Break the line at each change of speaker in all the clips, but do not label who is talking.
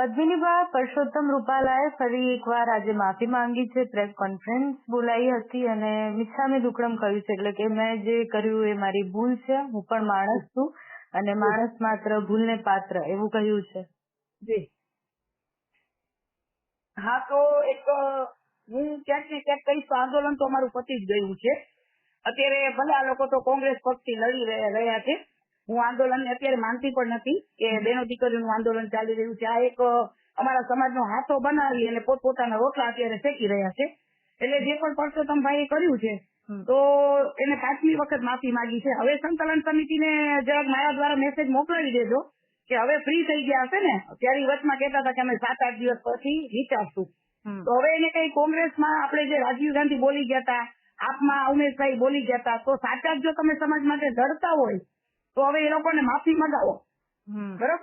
પદ્મિનીબા પરસોત્તમ રૂપાલાએ ફરી એકવાર આજે માફી માંગી છે. પ્રેસ કોન્ફરન્સ બોલાવી હતી અને મિચ્છામી દુકડમ કહ્યું છે. એટલે કે મેં જે કર્યું એ મારી ભૂલ છે. હું પણ માણસ છું અને માણસ માત્ર ભૂલને પાત્ર એવું કહ્યું છે.
જી. હા, તો એક, હું ક્યાંક ને ક્યાંક કહીશ આંદોલન તો અમારું પતી જ ગયું છે. અત્યારે ભલે આ લોકો તો કોંગ્રેસ પક્ષથી લડી રહ્યા છે હું આંદોલન અત્યારે માનતી પણ નથી કે બેનો દીકરીઓનું આંદોલન ચાલી રહ્યું છે. આ એક અમારા સમાજનો હાથો બનાવી અને પોતપોતાના રોટલા અત્યારે શેકી રહ્યા છે. એટલે જે પણ પરસોત્તમભાઈએ કર્યું છે તો એને પાંચમી વખત માફી માંગી છે. હવે સંકલન સમિતિને જરાક મારા દ્વારા મેસેજ મોકલાવી દેજો કે હવે ફ્રી થઈ ગયા હશે ને ત્યારે વચમાં કહેતા હતા કે અમે સાત આઠ દિવસ પછી વિચારશું. તો હવે એને કઈ કોંગ્રેસમાં આપણે જે રાજીવ ગાંધી બોલી ગયા હતા આપમાં ઉમેશભાઈ બોલી ગયા હતા તો સાચા જો તમે સમાજ માટે લડતા હોય તો હવે એ લોકોને માફી મંગાવો. બરોબર?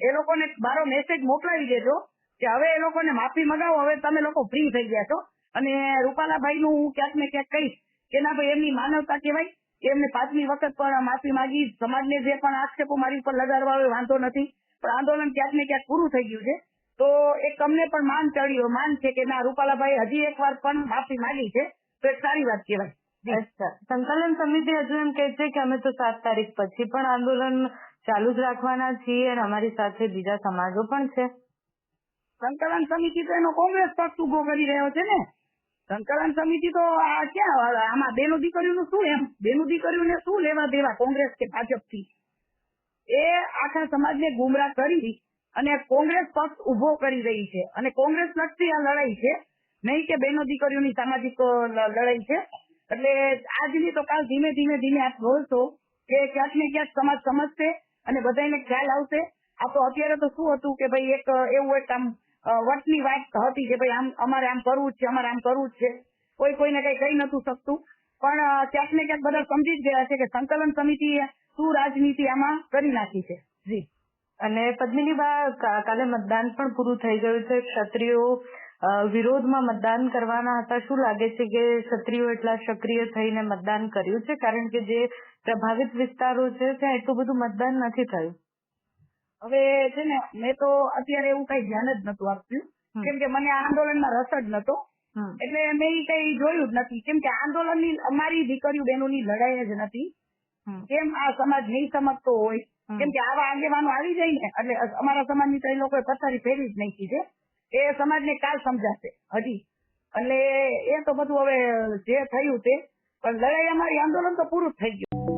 એ લોકોને મારો મેસેજ મોકલાવી દેજો કે હવે એ લોકોને માફી મંગાવો હવે તમે લોકો ફ્રી થઈ ગયા છો. અને રૂપાલાભાઈ નું હું ક્યાંક ને ક્યાંક કહીશ કે ના ભાઈ એમની માનવતા કહેવાય. કે એમને પાંચમી વખત પણ માફી માગી. સમાજને જે પણ આક્ષેપો મારી ઉપર લગાડવા હોય વાંધો નથી. પણ આંદોલન ક્યાંક ને ક્યાંક પૂરું થઈ ગયું છે. તો એક અમને પણ માન ચડ્યું. માન છે કે ના રૂપાલાભાઈ હજી એક વાર પણ માફી માંગી છે. તો એક સારી વાત કહેવાય.
અચ્છા. સંકલન સમિતિ હજુ એમ કે છે કે અમે તો સાત તારીખ પછી પણ આંદોલન ચાલુ જ રાખવાના છીએ અને અમારી સાથે બીજા સમાજો પણ છે.
સંકલન સમિતિ તો એનો કોંગ્રેસ પક્ષ ઊભો કરી રહ્યો છે ને. સંકલન સમિતિ તો આ ક્યાં આમાં બેનો દીકરીનું શું એમ? બેનો દીકરીઓને શું લેવા દેવા કોંગ્રેસ કે ભાજપથી? એ આખા સમાજને ગુમરાહ કરી અને કોંગ્રેસ પક્ષ ઊભો કરી રહી છે. અને કોંગ્રેસ લક્ષી આ લડાઈ છે. નહીં કે બેનો દીકરીઓની સામાજિક લડાઈ છે. એટલે આજની તો કાલ ધીમે ધીમે ધીમે આપ જોશો કે ક્યાંક ને ક્યાંક સમાજ સમજશે અને બધાને ખ્યાલ આવશે. આ તો અત્યારે તો શું હતું કે ભાઈ એક એવું એક આમ વટની વાત હતી કે ભાઈ આમ, અમારે આમ કરવું જ છે, અમારે આમ કરવું જ છે. કોઈ કોઈને કઈ કહી નતું શકતું. પણ ક્યાંક ને ક્યાંક બધા સમજી જ ગયા છે કે સંકલન સમિતિ શું રાજનીતિ આમાં કરી નાખી છે. જી.
અને પદ્મિનીબા કાલે મતદાન પણ પૂરું થઈ ગયું છે. ક્ષત્રિયો વિરોધમાં મતદાન કરવાના હતા. શું લાગે છે કે ક્ષત્રિયો એટલા સક્રિય થઈને મતદાન કર્યું છે? કારણ કે જે પ્રભાવિત વિસ્તારો છે ત્યાં એટલું બધું મતદાન નથી થયું.
હવે છે ને મેં તો અત્યારે એવું કઈ ધ્યાન જ નતું આપ્યું કેમ કે મને આ આંદોલનમાં રસ જ નતો એટલે મેં કઈ જોયું જ નથી. કેમ કે આંદોલનની અમારી દીકરીઓ બહેનોની લડાઈ જ નથી. કેમ આ સમાજ નહીં સમજતો હોય. કેમ કે આવા આગેવાનો આવી જાય ને એટલે અમારા સમાજની તો એ લોકોએ પથારી ફેરવી જ નાખી છે. એ સમાજને કાલ સમજાશે, હજી. એટલે એ તો બધું હવે જે થયું તે, પણ લડાઈ અમારી આંદોલન તો પૂરું થઈ ગયું.